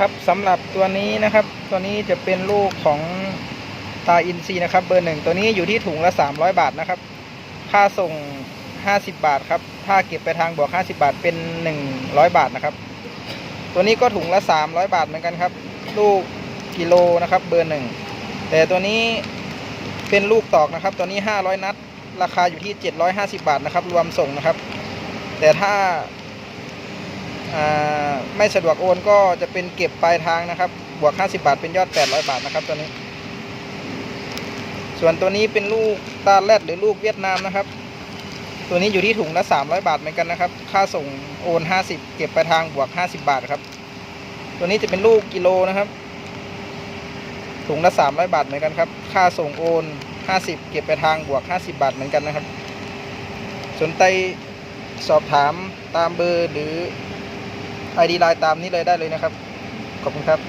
นะครับสำหรับตัวนี้นะครับ ตัวนี้จะเป็นลูกของตาอินซีนะครับ เบอร์หนึ่งตัวนี้อยู่ที่ถุงละ300 บาทนะครับ ค่าส่ง 50 บาทครับ ถ้าเก็บไปทางบวก 50 บาทเป็น 100 บาทนะครับ ตัวนี้ก็ถุงละ 300 บาทเหมือนกันครับ ลูกกิโลนะครับเบอร์หนึ่งแต่ตัวนี้เป็นลูกตอกนะครับ ตัวนี้ 500 นัด ราคาอยู่ที่ 750 บาทนะครับ รวมส่งนะครับ แต่ถ้าอ่า ไม่สะดวกโอนก็จะเป็นเก็บปลายทางนะครับ บวก 50 บาท เป็นยอด 800 บาทนะครับตัวนี้ ส่วนตัวนี้เป็นลูกตาแรดหรือลูกเวียดนามนะครับ ตัวนี้อยู่ที่ถุงละ300 บาทเหมือนกันนะครับ ค่าส่งโอน 50 เก็บปลายทางบวก 50 บาทครับ ตัวนี้จะเป็นลูกกิโลนะครับ ถุงละ300 บาทเหมือนกันครับ ค่าส่งโอน 50 เก็บปลายทางบวก 50 บาทเหมือนกันนะครับ สนใจสอบถามตามเบอร์หรือ ID ไลน์ตามนี้เลยได้เลยนะครับ ขอบคุณครับ